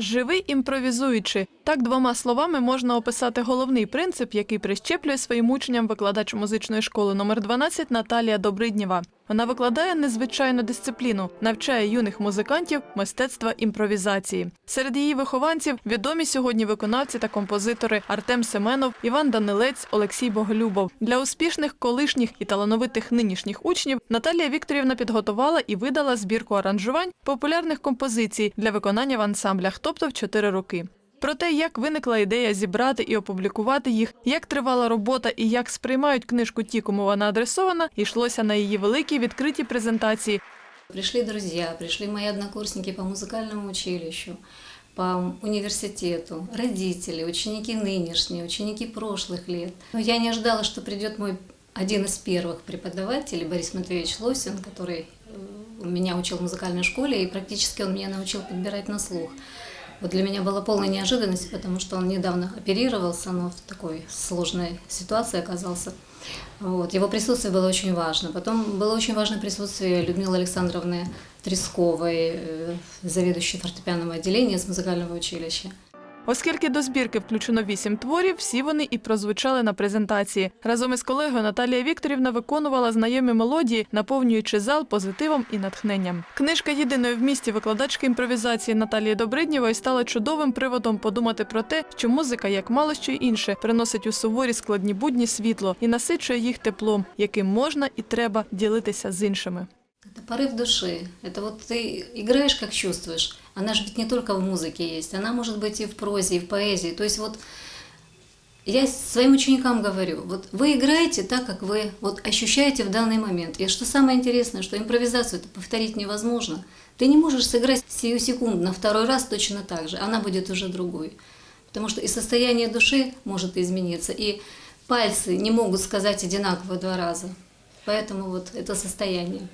Живий імпровізуючи. Так двома словами можна описати головний принцип, який прищеплює своїм учням викладач музичної школи номер 12 Наталія Добриднєва. Вона викладає незвичайну дисципліну, навчає юних музикантів мистецтва імпровізації. Серед її вихованців відомі сьогодні виконавці та композитори Артем Семенов, Іван Данилець, Олексій Боголюбов. Для успішних колишніх і талановитих нинішніх учнів Наталія Вікторівна підготувала і видала збірку аранжувань популярних композицій для виконання в ансамблях, тобто в чотири роки. Про те, як виникла ідея зібрати і опублікувати їх, як тривала робота і як сприймають книжку ті, кому вона адресована, йшлося на її великій відкритій презентації. Пришли друзья, пришли мои однокурсники по музыкальному училищу, по университету, родители, ученики нынешние, ученики прошлых лет. Но я не ожидала, что придет мой один из первых преподавателей, Борис Матвеевич Лосин, который э, меня учил в музыкальной школе, и практически он меня научил подбирать на слух. Вот для меня была полная неожиданность, потому что он недавно оперировался, но в такой сложной ситуации оказался. Вот. Его присутствие было очень важно. Потом было очень важно присутствие Людмилы Александровны Тресковой, э, заведующей фортепианным отделением с музыкального училища. Оскільки до збірки включено вісім творів, всі вони і прозвучали на презентації. Разом із колегою Наталія Вікторівна виконувала знайомі мелодії, наповнюючи зал позитивом і натхненням. Книжка єдиної в місті викладачки імпровізації Наталії Добриднєвої стала чудовим приводом подумати про те, що музика, як мало що й інше, приносить у суворі складні будні світло і насичує їх теплом, яким можна і треба ділитися з іншими. Порыв души. Это вот ты играешь, как чувствуешь. Она же ведь не только в музыке есть. Она может быть и в прозе, и в поэзии. То есть вот я своим ученикам говорю, вот вы играете так, как вы вот ощущаете в данный момент. И что самое интересное, что импровизацию повторить невозможно. Ты не можешь сыграть сию секунду на второй раз точно так же. Она будет уже другой. Потому что и состояние души может измениться, и пальцы не могут сказать одинаково два раза. Поэтому вот это состояние.